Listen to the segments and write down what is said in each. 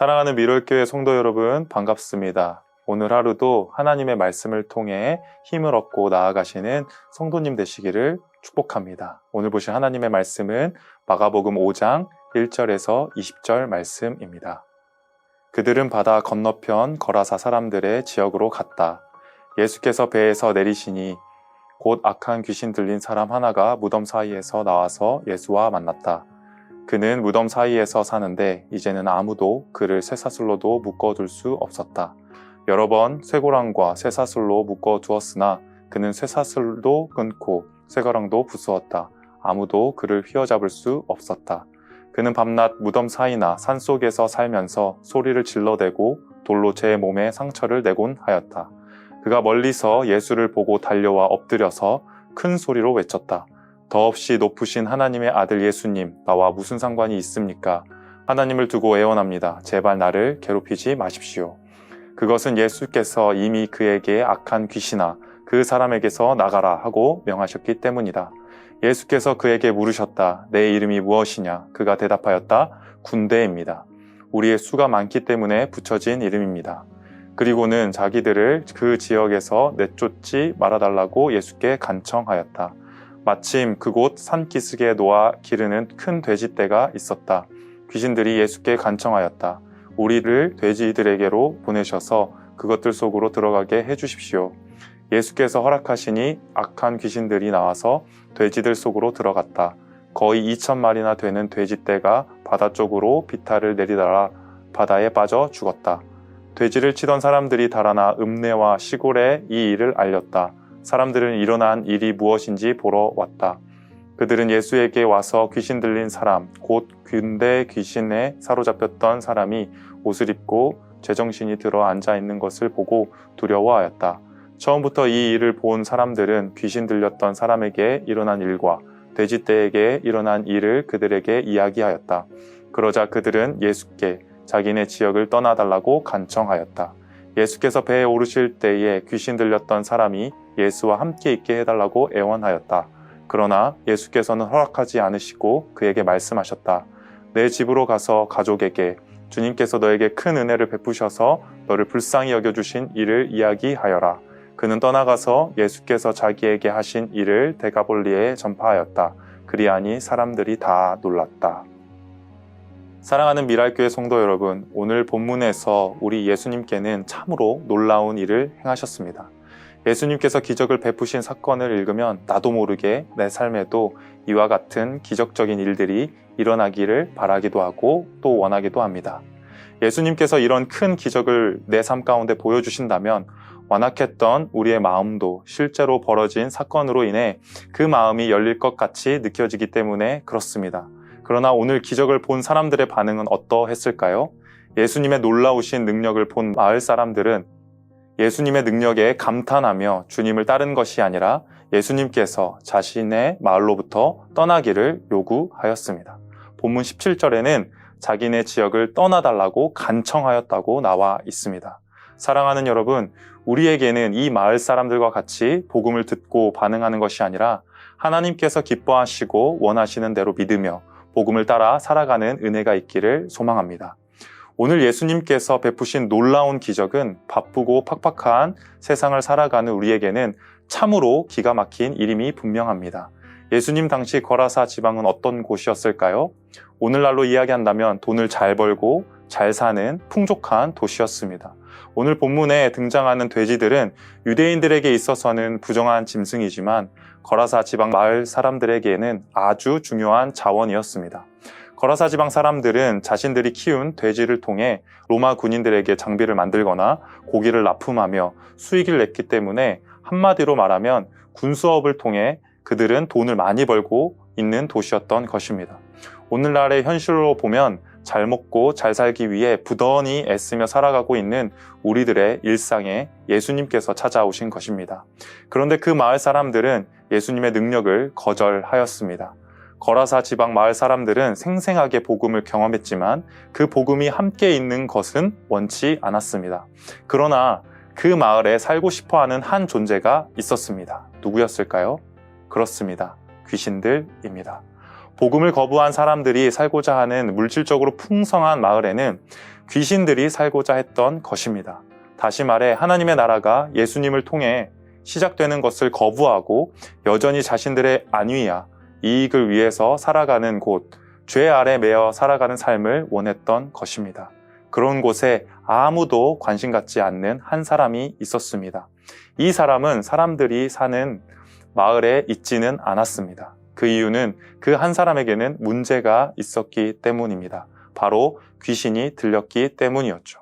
사랑하는 미롤교회 성도 여러분, 반갑습니다. 오늘 하루도 하나님의 말씀을 통해 힘을 얻고 나아가시는 성도님 되시기를 축복합니다. 오늘 보신 하나님의 말씀은 마가복음 5장 1절에서 20절 말씀입니다. 그들은 바다 건너편 거라사 사람들의 지역으로 갔다. 예수께서 배에서 내리시니 곧 악한 귀신 들린 사람 하나가 무덤 사이에서 나와서 예수와 만났다. 그는 무덤 사이에서 사는데 이제는 아무도 그를 쇠사슬로도 묶어둘 수 없었다. 여러 번 쇠고랑과 쇠사슬로 묶어두었으나 그는 쇠사슬도 끊고 쇠고랑도 부수었다. 아무도 그를 휘어잡을 수 없었다. 그는 밤낮 무덤 사이나 산 속에서 살면서 소리를 질러대고 돌로 제 몸에 상처를 내곤 하였다. 그가 멀리서 예수를 보고 달려와 엎드려서 큰 소리로 외쳤다. 더없이 높으신 하나님의 아들 예수님, 나와 무슨 상관이 있습니까? 하나님을 두고 애원합니다. 제발 나를 괴롭히지 마십시오. 그것은 예수께서 이미 그에게 악한 귀신아, 그 사람에게서 나가라 하고 명하셨기 때문이다. 예수께서 그에게 물으셨다. 내 이름이 무엇이냐? 그가 대답하였다. 군대입니다. 우리의 수가 많기 때문에 붙여진 이름입니다. 그리고는 자기들을 그 지역에서 내쫓지 말아달라고 예수께 간청하였다. 마침 그곳 산 기슭에 놓아 기르는 큰 돼지떼가 있었다. 귀신들이 예수께 간청하였다. 우리를 돼지들에게로 보내셔서 그것들 속으로 들어가게 해주십시오. 예수께서 허락하시니 악한 귀신들이 나와서 돼지들 속으로 들어갔다. 거의 2천 마리나 되는 돼지떼가 바다 쪽으로 비탈을 내리다가 바다에 빠져 죽었다. 돼지를 치던 사람들이 달아나 읍내와 시골에 이 일을 알렸다. 사람들은 일어난 일이 무엇인지 보러 왔다. 그들은 예수에게 와서 귀신 들린 사람, 곧 군대 귀신에 사로잡혔던 사람이 옷을 입고 제정신이 들어 앉아 있는 것을 보고 두려워하였다. 처음부터 이 일을 본 사람들은 귀신 들렸던 사람에게 일어난 일과 돼지떼에게 일어난 일을 그들에게 이야기하였다. 그러자 그들은 예수께 자기네 지역을 떠나달라고 간청하였다. 예수께서 배에 오르실 때에 귀신 들렸던 사람이 예수와 함께 있게 해달라고 애원하였다. 그러나 예수께서는 허락하지 않으시고 그에게 말씀하셨다. 내 집으로 가서 가족에게 주님께서 너에게 큰 은혜를 베푸셔서 너를 불쌍히 여겨주신 일을 이야기하여라. 그는 떠나가서 예수께서 자기에게 하신 일을 대가볼리에 전파하였다. 그리하니 사람들이 다 놀랐다. 사랑하는 미랄교회 성도 여러분, 오늘 본문에서 우리 예수님께는 참으로 놀라운 일을 행하셨습니다. 예수님께서 기적을 베푸신 사건을 읽으면 나도 모르게 내 삶에도 이와 같은 기적적인 일들이 일어나기를 바라기도 하고 또 원하기도 합니다. 예수님께서 이런 큰 기적을 내 삶 가운데 보여주신다면 완악했던 우리의 마음도 실제로 벌어진 사건으로 인해 그 마음이 열릴 것 같이 느껴지기 때문에 그렇습니다. 그러나 오늘 기적을 본 사람들의 반응은 어떠했을까요? 예수님의 놀라우신 능력을 본 마을 사람들은 예수님의 능력에 감탄하며 주님을 따른 것이 아니라 예수님께서 자신의 마을로부터 떠나기를 요구하였습니다. 본문 17절에는 자기네 지역을 떠나달라고 간청하였다고 나와 있습니다. 사랑하는 여러분, 우리에게는 이 마을 사람들과 같이 복음을 듣고 반응하는 것이 아니라 하나님께서 기뻐하시고 원하시는 대로 믿으며 복음을 따라 살아가는 은혜가 있기를 소망합니다. 오늘 예수님께서 베푸신 놀라운 기적은 바쁘고 팍팍한 세상을 살아가는 우리에게는 참으로 기가 막힌 일임이 분명합니다. 예수님 당시 거라사 지방은 어떤 곳이었을까요? 오늘날로 이야기한다면 돈을 잘 벌고 잘 사는 풍족한 도시였습니다. 오늘 본문에 등장하는 돼지들은 유대인들에게 있어서는 부정한 짐승이지만 거라사 지방 마을 사람들에게는 아주 중요한 자원이었습니다. 거라사 지방 사람들은 자신들이 키운 돼지를 통해 로마 군인들에게 장비를 만들거나 고기를 납품하며 수익을 냈기 때문에 한마디로 말하면 군수업을 통해 그들은 돈을 많이 벌고 있는 도시였던 것입니다. 오늘날의 현실로 보면 잘 먹고 잘 살기 위해 부단히 애쓰며 살아가고 있는 우리들의 일상에 예수님께서 찾아오신 것입니다. 그런데 그 마을 사람들은 예수님의 능력을 거절하였습니다. 거라사 지방 마을 사람들은 생생하게 복음을 경험했지만 그 복음이 함께 있는 것은 원치 않았습니다. 그러나 그 마을에 살고 싶어 하는 한 존재가 있었습니다. 누구였을까요? 그렇습니다. 귀신들입니다. 복음을 거부한 사람들이 살고자 하는 물질적으로 풍성한 마을에는 귀신들이 살고자 했던 것입니다. 다시 말해 하나님의 나라가 예수님을 통해 시작되는 것을 거부하고 여전히 자신들의 안위야 이익을 위해서 살아가는 곳, 죄 아래 매여 살아가는 삶을 원했던 것입니다. 그런 곳에 아무도 관심 갖지 않는 한 사람이 있었습니다. 이 사람은 사람들이 사는 마을에 있지는 않았습니다. 그 이유는 그 한 사람에게는 문제가 있었기 때문입니다. 바로 귀신이 들렸기 때문이었죠.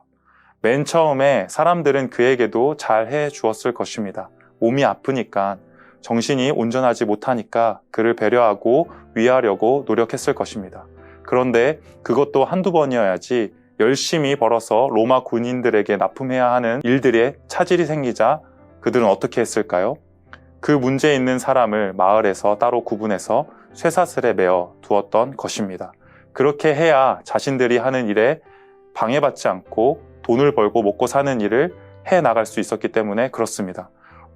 맨 처음에 사람들은 그에게도 잘 해 주었을 것입니다. 몸이 아프니까 정신이 온전하지 못하니까 그를 배려하고 위하려고 노력했을 것입니다. 그런데 그것도 한두 번이어야지 열심히 벌어서 로마 군인들에게 납품해야 하는 일들에 차질이 생기자 그들은 어떻게 했을까요? 그 문제 있는 사람을 마을에서 따로 구분해서 쇠사슬에 매어 두었던 것입니다. 그렇게 해야 자신들이 하는 일에 방해받지 않고 돈을 벌고 먹고 사는 일을 해 나갈 수 있었기 때문에 그렇습니다.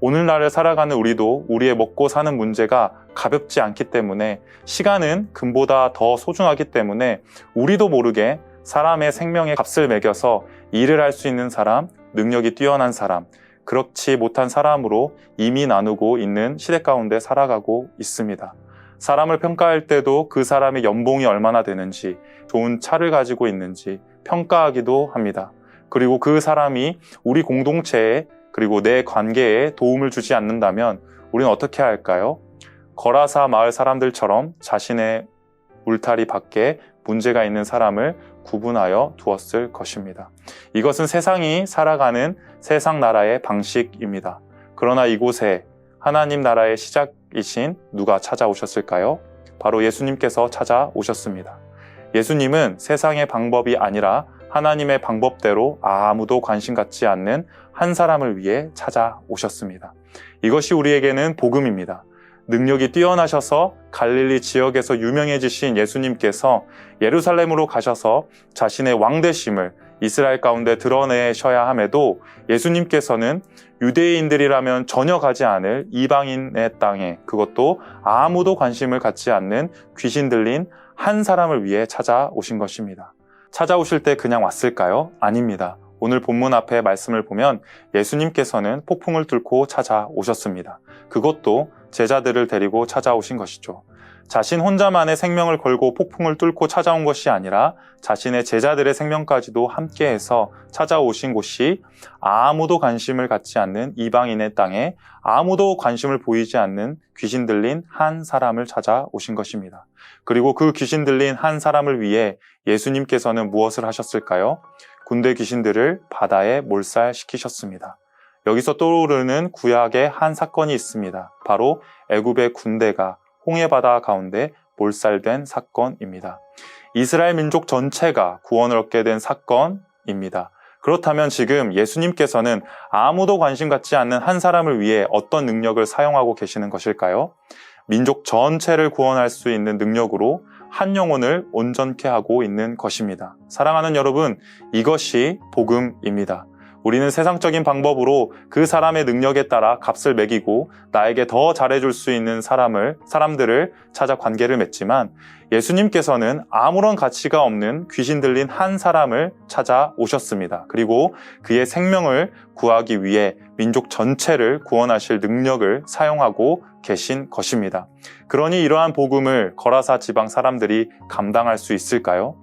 오늘날을 살아가는 우리도 우리의 먹고 사는 문제가 가볍지 않기 때문에 시간은 금보다 더 소중하기 때문에 우리도 모르게 사람의 생명의 값을 매겨서 일을 할 수 있는 사람, 능력이 뛰어난 사람, 그렇지 못한 사람으로 이미 나누고 있는 시대 가운데 살아가고 있습니다. 사람을 평가할 때도 그 사람의 연봉이 얼마나 되는지, 좋은 차를 가지고 있는지 평가하기도 합니다. 그리고 그 사람이 우리 공동체에 그리고 내 관계에 도움을 주지 않는다면 우리는 어떻게 할까요? 거라사 마을 사람들처럼 자신의 울타리 밖에 문제가 있는 사람을 구분하여 두었을 것입니다. 이것은 세상이 살아가는 세상 나라의 방식입니다. 그러나 이곳에 하나님 나라의 시작이신 누가 찾아오셨을까요? 바로 예수님께서 찾아오셨습니다. 예수님은 세상의 방법이 아니라 하나님의 방법대로 아무도 관심 갖지 않는 한 사람을 위해 찾아오셨습니다. 이것이 우리에게는 복음입니다. 능력이 뛰어나셔서 갈릴리 지역에서 유명해지신 예수님께서 예루살렘으로 가셔서 자신의 왕대심을 이스라엘 가운데 드러내셔야 함에도 예수님께서는 유대인들이라면 전혀 가지 않을 이방인의 땅에 그것도 아무도 관심을 갖지 않는 귀신 들린 한 사람을 위해 찾아오신 것입니다. 찾아오실 때 그냥 왔을까요? 아닙니다. 오늘 본문 앞에 말씀을 보면 예수님께서는 폭풍을 뚫고 찾아오셨습니다. 그것도 제자들을 데리고 찾아오신 것이죠. 자신 혼자만의 생명을 걸고 폭풍을 뚫고 찾아온 것이 아니라 자신의 제자들의 생명까지도 함께해서 찾아오신 곳이 아무도 관심을 갖지 않는 이방인의 땅에 아무도 관심을 보이지 않는 귀신 들린 한 사람을 찾아오신 것입니다. 그리고 그 귀신 들린 한 사람을 위해 예수님께서는 무엇을 하셨을까요? 군대 귀신들을 바다에 몰살시키셨습니다. 여기서 떠오르는 구약의 한 사건이 있습니다. 바로 애굽의 군대가 홍해바다 가운데 몰살된 사건입니다. 이스라엘 민족 전체가 구원을 얻게 된 사건입니다. 그렇다면 지금 예수님께서는 아무도 관심 갖지 않는 한 사람을 위해 어떤 능력을 사용하고 계시는 것일까요? 민족 전체를 구원할 수 있는 능력으로 한 영혼을 온전케 하고 있는 것입니다. 사랑하는 여러분, 이것이 복음입니다. 우리는 세상적인 방법으로 그 사람의 능력에 따라 값을 매기고 나에게 더 잘해줄 수 있는 사람을, 사람들을 찾아 관계를 맺지만 예수님께서는 아무런 가치가 없는 귀신 들린 한 사람을 찾아오셨습니다. 그리고 그의 생명을 구하기 위해 민족 전체를 구원하실 능력을 사용하고 계신 것입니다. 그러니 이러한 복음을 거라사 지방 사람들이 감당할 수 있을까요?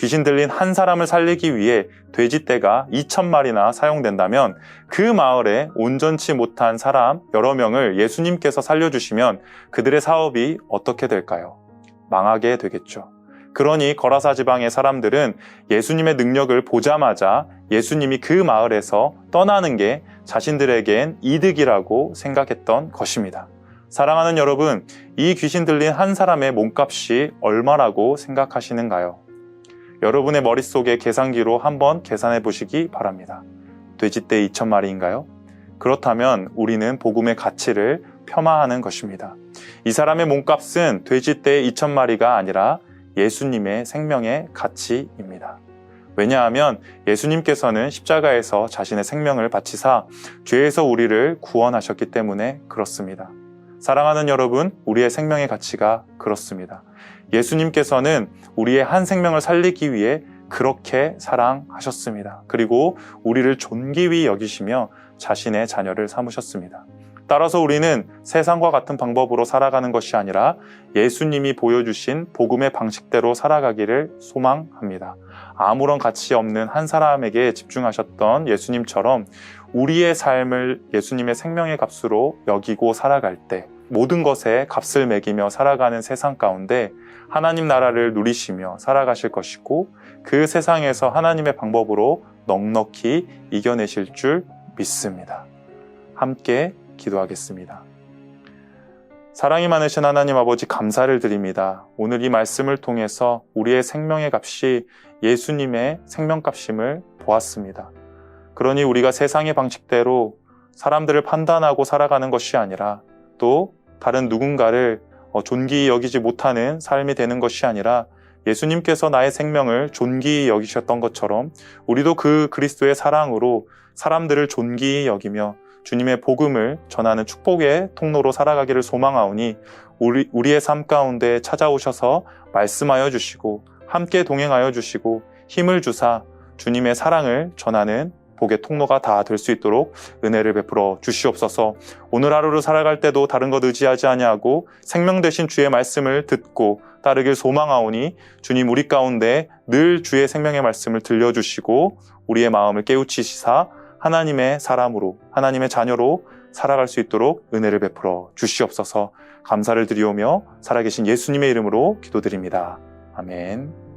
귀신 들린 한 사람을 살리기 위해 돼지떼가 2천 마리나 사용된다면 그 마을에 온전치 못한 사람 여러 명을 예수님께서 살려주시면 그들의 사업이 어떻게 될까요? 망하게 되겠죠. 그러니 거라사 지방의 사람들은 예수님의 능력을 보자마자 예수님이 그 마을에서 떠나는 게 자신들에겐 이득이라고 생각했던 것입니다. 사랑하는 여러분, 이 귀신 들린 한 사람의 몸값이 얼마라고 생각하시는가요? 여러분의 머릿속에 계산기로 한번 계산해 보시기 바랍니다. 돼지떼 2천 마리인가요? 그렇다면 우리는 복음의 가치를 폄하하는 것입니다. 이 사람의 몸값은 돼지떼 2천 마리가 아니라 예수님의 생명의 가치입니다. 왜냐하면 예수님께서는 십자가에서 자신의 생명을 바치사 죄에서 우리를 구원하셨기 때문에 그렇습니다. 사랑하는 여러분, 우리의 생명의 가치가 그렇습니다. 예수님께서는 우리의 한 생명을 살리기 위해 그렇게 사랑하셨습니다. 그리고 우리를 존귀히 여기시며 자신의 자녀를 삼으셨습니다. 따라서 우리는 세상과 같은 방법으로 살아가는 것이 아니라 예수님이 보여주신 복음의 방식대로 살아가기를 소망합니다. 아무런 가치 없는 한 사람에게 집중하셨던 예수님처럼 우리의 삶을 예수님의 생명의 값으로 여기고 살아갈 때 모든 것에 값을 매기며 살아가는 세상 가운데 하나님 나라를 누리시며 살아가실 것이고 그 세상에서 하나님의 방법으로 넉넉히 이겨내실 줄 믿습니다. 함께 기도하겠습니다. 사랑이 많으신 하나님 아버지 감사를 드립니다. 오늘 이 말씀을 통해서 우리의 생명의 값이 예수님의 생명값임을 보았습니다. 그러니 우리가 세상의 방식대로 사람들을 판단하고 살아가는 것이 아니라 또 다른 누군가를 어, 존귀히 여기지 못하는 삶이 되는 것이 아니라 예수님께서 나의 생명을 존귀히 여기셨던 것처럼 우리도 그 그리스도의 사랑으로 사람들을 존귀히 여기며 주님의 복음을 전하는 축복의 통로로 살아가기를 소망하오니 우리, 우리의 삶 가운데 찾아오셔서 말씀하여 주시고 함께 동행하여 주시고 힘을 주사 주님의 사랑을 전하는 복의 통로가 다 될 수 있도록 은혜를 베풀어 주시옵소서. 오늘 하루를 살아갈 때도 다른 것 의지하지 아니하고 생명 되신 주의 말씀을 듣고 따르길 소망하오니 주님 우리 가운데 늘 주의 생명의 말씀을 들려주시고 우리의 마음을 깨우치시사 하나님의 사람으로 하나님의 자녀로 살아갈 수 있도록 은혜를 베풀어 주시옵소서. 감사를 드리오며 살아계신 예수님의 이름으로 기도드립니다. 아멘.